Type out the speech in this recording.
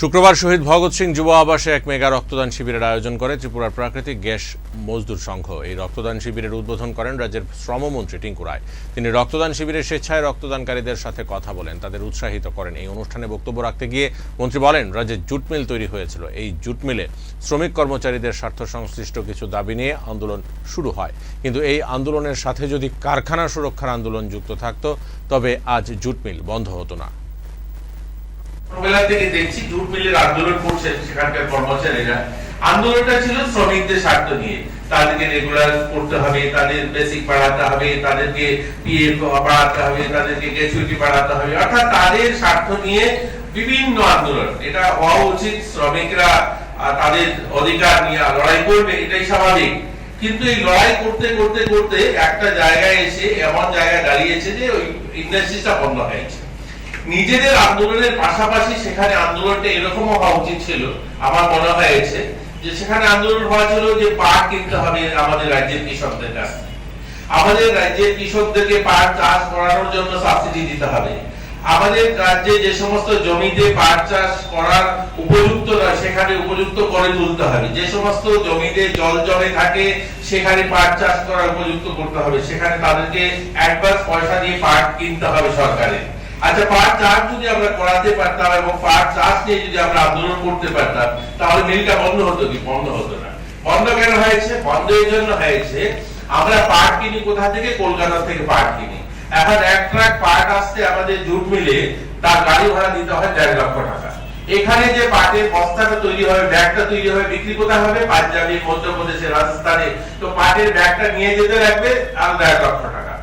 শুক্রবার শহীদ ভগৎ সিং যুব আবাসে এক মেগা রক্তদান শিবিরের আয়োজন করে ত্রিপুরার প্রাকৃতিক গ্যাস মজদুর সংঘ। এই রক্তদান শিবিরের উদ্বোধন করেন রাজ্যের শ্রমমন্ত্রী টিঙ্কু রায়। তিনি রক্তদান শিবিরে স্বেচ্ছায় রক্তদানকারীদের সাথে কথা বলেন। তাদের উৎসাহিত করেন। এই অনুষ্ঠানে বক্তব্য রাখতে গিয়ে মন্ত্রী বলেন, রাজ্যে জুট মিল তৈরি হয়েছিল। এই জুট মিলে শ্রমিক কর্মচারীদের স্বার্থ সংশ্লিষ্ট কিছু দাবি নিয়ে আন্দোলন শুরু হয়। কিন্তু এই আন্দোলনের সাথে যদি কারখানা সুরক্ষার আন্দোলন যুক্ত থাকত, তবে আজ জুট মিল বন্ধ হতো না। ছোটবেলা থেকে দেখছি, জুট মিলের আন্দোলন করছে সেখানকার কর্মচারীরা। আন্দোলনটা ছিল শ্রমিকদের স্বার্থ নিয়ে। তাদেরকে রেগুলার করতে হবে, তাদের বেসিক বাড়াতে হবে, তাদেরকে পিএফ বাড়াতে হবে, তাদেরকে গ্র্যাচুইটি বাড়াতে হবে। অর্থাৎ তাদের স্বার্থ নিয়ে বিভিন্ন আন্দোলন। এটা হওয়া উচিত, শ্রমিকরা তাদের অধিকার নিয়ে লড়াই করবে, এটাই স্বাভাবিক। কিন্তু এই লড়াই করতে করতে করতে একটা জায়গায় এসে এমন জায়গায় দাঁড়িয়েছে যে ওই ইন্ডাস্ট্রিটা বন্ধ হয়েছে নিজেদের আন্দোলনের পাশাপাশি সেখানে আন্দোলনটা এরকম হওয়া উচিত ছিল, আমার মনে হয়েছে, যে সেখানে আন্দোলন হওয়া ছিল যে পাট কিনতে হবে আমাদের রাজ্যের কৃষকদের কাছ থেকে। আমাদের রাজ্যের কৃষকদেরকে পাট চাষ করানোর জন্য সাবসিডি দিতে হবে। আমাদের রাজ্যে যে সমস্ত জমিতে পাট চাষ করার উপযুক্ত নয় সেখানে উপযুক্ত করে তুলতে হবে। যে সমস্ত জমিতে জল জমে থাকে, সেখানে পাট চাষ করার উপযুক্ত করতে হবে। সেখানে তাদেরকে অ্যাডভান্স পয়সা দিয়ে পাট কিনতে হবে সরকারের আচ্ছা পাট চাষ যদি আমরা করাতে পারতাম এবং পাট চাষ নিয়ে যদি আমরা আন্দোলন করতে পারতাম, তাহলে মিলটা বন্ধ হতো কি? বন্ধ হতো না। বন্ধ কেন হয়েছে? বন্ধ এর জন্য হয়েছে, আমরা পাট কিনি কোথা থেকে? কলকাতা থেকে পাট কিনি। এখন এক ট্রাক পাট আসতে আমাদের জুট মিলে, তার গাড়ি ভাড়া দিতে হয় দেড় লক্ষ টাকা। এখানে যে পাটের বস্তাটা তৈরি হবে, ব্যাগটা তৈরি হবে, বিক্রি কোথায় হবে? পাঞ্জাবি মধ্যপ্রদেশে রাজস্থানে। তো পাটের ব্যাগটা নিয়ে যেতে লাগবে, আর দেড় লক্ষ